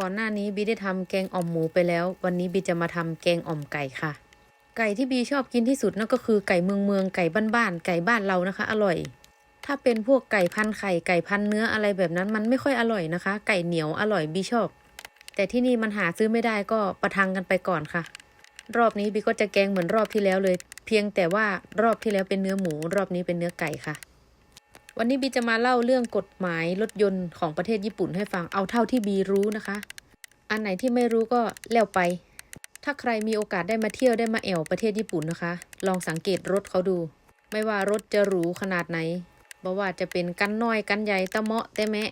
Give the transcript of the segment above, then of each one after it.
ก่อนหน้านี้บีได้ทำแกงอ่อมหมูไปแล้ว วันนี้บีจะมาทำแกงอ่อมไก่ค่ะ ไก่ที่บีชอบกินที่สุดนั่นก็คือไก่เมืองเมืองไก่บ้านๆไก่บ้านเรานะคะ อร่อย ถ้าเป็นพวกไก่พันไข่ไก่พันเนื้ออะไรแบบนั้นมันไม่ค่อยอร่อยนะคะ ไก่เหนียวอร่อยบีชอบ แต่ที่นี่มันหาซื้อไม่ได้ก็ประทังกันไปก่อนค่ะ รอบนี้บีก็จะแกงเหมือนรอบที่แล้วเลย เพียงแต่ว่ารอบที่แล้วเป็นเนื้อหมู รอบนี้เป็นเนื้อไก่ค่ะ วันนี้บีจะมาเล่าเรื่องกฎหมายรถยนต์ของประเทศญี่ปุ่นให้ฟังเอาเท่าที่บีรู้นะคะ อันไหนที่ไม่รู้ก็แล้วไป ถ้าใครมีโอกาสได้มาเที่ยวได้มาแอวประเทศญี่ปุ่นนะคะ ลองสังเกตรถเขาดู ไม่ว่ารถจะหรูขนาดไหนบ่ว่าจะเป็นกันน้อยกันใหญ่ตะเมาะแต่แมะ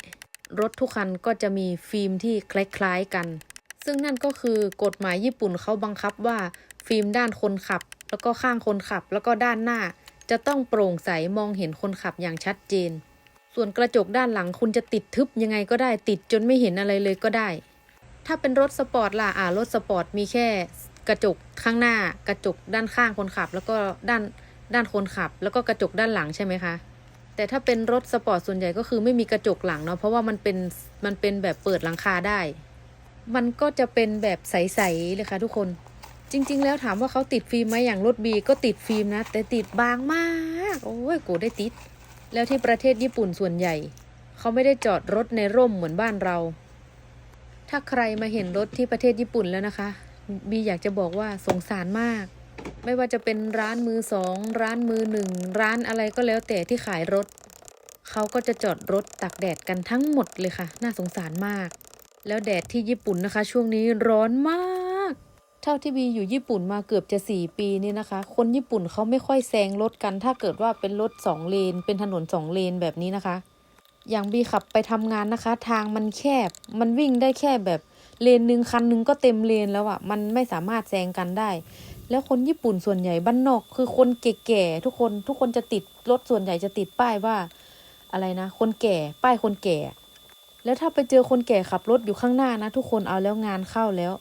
รถทุกคันก็จะมีฟิล์มที่คล้ายๆกัน ซึ่งนั่นก็คือกฎหมายญี่ปุ่นเขาบังคับว่า ฟิล์มด้านคนขับ แล้วก็ข้างคนขับ แล้วก็ด้านหน้า จะต้องโปร่งใสมองเห็นคนขับอย่างชัดเจน ส่วนกระจกด้านหลังคุณจะติดทึบยังไงก็ได้ติดจนไม่เห็นอะไรเลยก็ได้ ถ้าเป็นรถสปอร์ตล่ะอ่ารถสปอร์ตมีแค่กระจกข้างหน้ากระจกด้านข้างคนขับ แล้วก็ด้านด้านคนขับ แล้วก็กระจกด้านหลังใช่ไหมคะ แต่ถ้าเป็นรถสปอร์ตส่วนใหญ่ก็คือไม่มีกระจกหลังเนาะเพราะว่ามันเป็นมันเป็นแบบเปิดหลังคาได้ มันก็จะเป็นแบบใสๆเลยค่ะทุกคน จริง ๆ แล้วถามว่าเขาติดฟิล์มไหมอย่างรถบีก็ติดฟิล์มนะ แต่ติดบางมาก โอ้ยกูได้ติด แล้วที่ประเทศญี่ปุ่นส่วนใหญ่ เขาไม่ได้จอดรถในร่มเหมือนบ้านเรา ถ้าใครมาเห็นรถที่ประเทศญี่ปุ่นแล้วนะคะ บีอยากจะบอกว่าสงสารมาก ไม่ว่าจะเป็นร้านมือสองร้านมือหนึ่งร้านอะไรก็แล้วแต่ที่ขายรถเขาก็จะจอดรถตักแดดกันทั้งหมดเลยค่ะ น่าสงสารมาก แล้วแดดที่ญี่ปุ่นนะคะ ช่วงนี้ร้อนมาก เท่าที่บีอยู่ญี่ปุ่นมาเกือบจะสี่ปีนี่นะคะ คนญี่ปุ่นเขาไม่ค่อยแซงรถกัน ถ้าเกิดว่าเป็นรถสองเลน เป็นถนนสองเลนแบบนี้นะคะ อย่างบีขับไปทำงานนะคะ ทางมันแคบ มันวิ่งได้แค่แบบเลนหนึ่งคันหนึ่งก็เต็มเลนแล้วอะ่ะ มันไม่สามารถแซงกันได้ แล้วคนญี่ปุ่นส่วนใหญ่บ้านนอก คือคนแก่ๆทุกคนทุกคนจะติดรถส่วนใหญ่จะติดป้ายว่าอะไรนะ คนแก่ป้ายคนแก่ แล้วถ้าไปเจอคนแก่ขับรถอยู่ข้างหน้านะ ทุกคนเอาแล้วงานเข้าแล้ว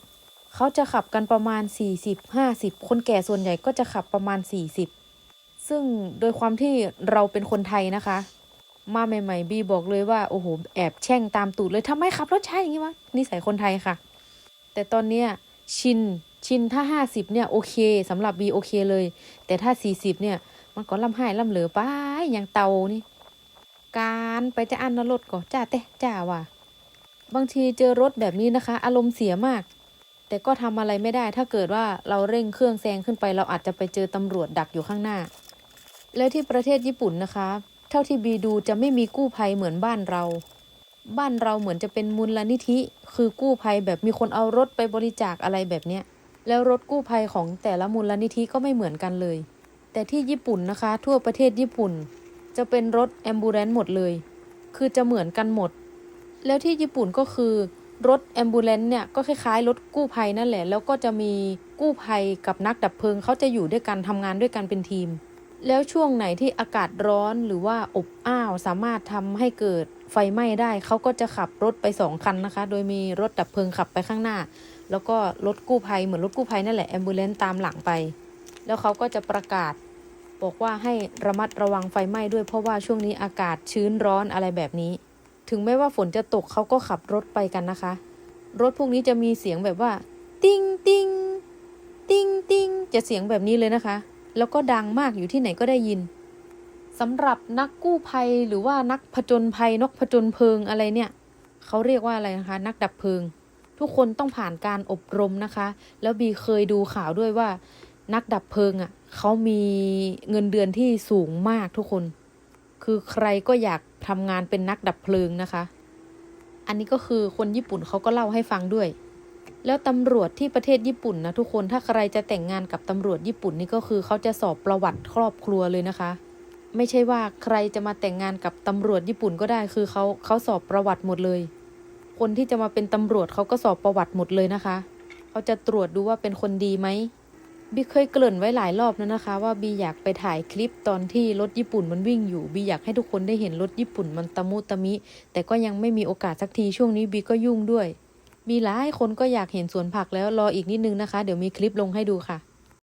เขาจะขับกันประมาณ 40 50 คนแก่ส่วนใหญ่ก็จะขับประมาณ 40 ซึ่งโดยความที่เราเป็นคนไทยนะคะ มาใหม่ๆบีบอกเลยว่า โอ้โห แอบแช่งตามตูดเลยทำไมขับรถช้าอย่างนี้วะนิสัยคนไทยค่ะ แต่ตอนเนี้ยชินชินถ้า 50 เนี่ย โอเคสำหรับบีโอเคเลย แต่ถ้า 40 เนี่ย มันก็ล่ำไห้ล่ำเหลือไปอย่างเตานี่ การไปจะอันนรถก่อจ้าเตะจ้าว่ะบางทีเจอรถแบบนี้นะคะ อารมณ์เสียมาก แต่ก็ทำอะไรไม่ได้ ถ้าเกิดว่าเราเร่งเครื่องแซงขึ้นไป เราอาจจะไปเจอตำรวจดักอยู่ข้างหน้า แล้วที่ประเทศญี่ปุ่นนะคะ เท่าที่บีดูจะไม่มีกู้ภัยเหมือนบ้านเรา บ้านเราเหมือนจะเป็นมูลนิธิ คือกู้ภัยแบบมีคนเอารถไปบริจาคอะไรแบบเนี้ยแล้วรถกู้ภัยของแต่ละมูลนิธิก็ไม่เหมือนกันเลย แต่ที่ญี่ปุ่นนะคะ ทั่วประเทศญี่ปุ่น จะเป็นรถแอมบูเรนซ์หมดเลย คือจะเหมือนกันหมด แล้วที่ญี่ปุ่นก็คือ รถแอมบูเรนเนี่ยก็คล้ายๆ รถกู้ภัยนั่นแหละ แล้วก็จะมีกู้ภัยกับนักดับเพลิงเขาจะอยู่ด้วยกันทำงานด้วยกันเป็นทีม แล้วช่วงไหนที่อากาศร้อนหรือว่าอบอ้าวสามารถทำให้เกิดไฟไหม้ได้เขาก็จะขับรถไปสองคันนะคะ โดยมีรถดับเพลิงขับไปข้างหน้า แล้วก็รถกู้ภัยเหมือนรถกู้ภัยนั่นแหละแอมบูเลนตามหลังไป แล้วเขาก็จะประกาศบอกว่าให้ระมัดระวังไฟไหม้ด้วยเพราะว่าช่วงนี้อากาศชื้นร้อนอะไรแบบนี้ ถึงแม้ว่าฝนจะตกเขาก็ขับรถไปกันนะคะ รถพวกนี้จะมีเสียงแบบว่า ติ้งติ้งติ้งติ้งจะเสียงแบบนี้เลยนะคะ แล้วก็ดังมากอยู่ที่ไหนก็ได้ยินสำหรับนักกู้ภัยหรือว่านักผจญภัยนกผจญเพลิงอะไรเนี่ยเขาเรียกว่าอะไรนะคะ นักดับเพลิง ทุกคนต้องผ่านการอบรมนะคะ แล้วบีเคยดูข่าวด้วยว่า นักดับเพลิงอะ่ะเขามีเงินเดือนที่สูงมากทุกคน คือใครก็อยากทำงานเป็นนักดับเพลิงนะคะ อันนี้ก็คือคนญี่ปุ่นเขาก็เล่าให้ฟังด้วย แล้วตำรวจที่ประเทศญี่ปุ่นนะทุกคนถ้าใครจะแต่งงานกับตำรวจญี่ปุ่นนี่ก็คือเขาจะสอบประวัติครอบครัวเลยนะคะ ไม่ใช่ว่าใครจะมาแต่งงานกับตำรวจญี่ปุ่นก็ได้คือเขาเขาสอบประวัติหมดเลย คนที่จะมาเป็นตำรวจเขาก็สอบประวัติหมดเลยนะคะเขาจะตรวจดูว่าเป็นคนดีไหม บีเคยเกริ่นไว้หลายรอบแล้วนะคะ ว่าบีอยากไปถ่ายคลิปตอนที่รถญี่ปุ่นมันวิ่งอยู่บีอยากให้ทุกคนได้เห็นรถญี่ปุ่นมันตะมุตะมิ แต่ก็ยังไม่มีโอกาสสักทีช่วงนี้บีก็ยุ่งด้วย มีหลายคนก็อยากเห็นสวนผักแล้วรออีกนิดนึงนะคะ เดี๋ยวมีคลิปลงให้ดูค่ะ